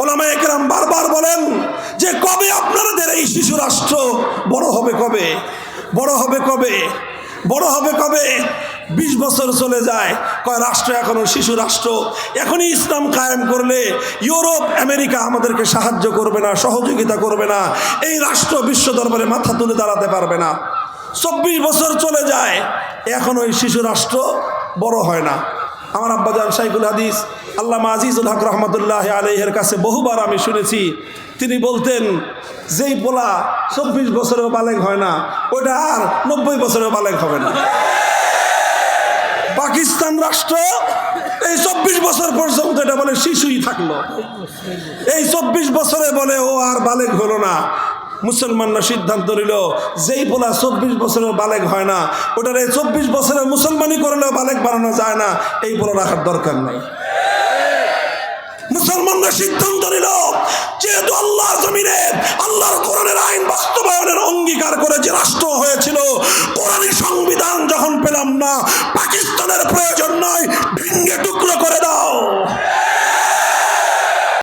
ওলামা একরাম বারবার বলেন যে কবে আপনাদের এই শিশু রাষ্ট্র বড় হবে কবে? বড় হবে কবে? বড় হবে কবে? বিশ বছর চলে যায়, কয় রাষ্ট্র এখনও শিশু রাষ্ট্র? এখনই ইসলাম কায়েম করলে ইউরোপ, আমেরিকা আমাদেরকে সাহায্য করবে না, সহযোগিতা করবে না, এই রাষ্ট্র বিশ্ব দরবারে মাথা তুলে দাঁড়াতে পারবে না। চব্বিশ বছর চলে যায়, এখন ওই শিশু রাষ্ট্র বড় হয় না। আমার আব্বাজান শাইকুল হাদিস আল্লাহ আজিজুল হক রহমতুল্লাহ আলহের কাছে বহুবার আমি শুনেছি। তিনি বলতেন, যেই পোলা চব্বিশ বছরেও বালেক হয় না, ওইটা আর নব্বই বছরেও বালেক হবে না। পাকিস্তান রাষ্ট্র এই চব্বিশ বছর পর্যন্ত এটা বলে শিশুই থাকল। এই চব্বিশ বছরে বলে ও আর বালেক হলো না। মুসলমানরা সিদ্ধান্ত নিল, যেই পোলা চব্বিশ বছরের বালেক হয় না, ওটার এই চব্বিশ বছরের মুসলমানি করলেও বালেক বানানো যায় না, এই পোলা রাখার দরকার নাই। মুসলমানরা সিদ্ধান্ত নিল, যেহেতু আল্লাহ জমিনে, আল্লাহর কোরআনের আইন বাস্তবায়নের অঙ্গীকার করে যে রাষ্ট্র হয়েছিল কোরআনী সংবিধান যখন পেলাম না, পাকিস্তানের প্রয়োজন নয়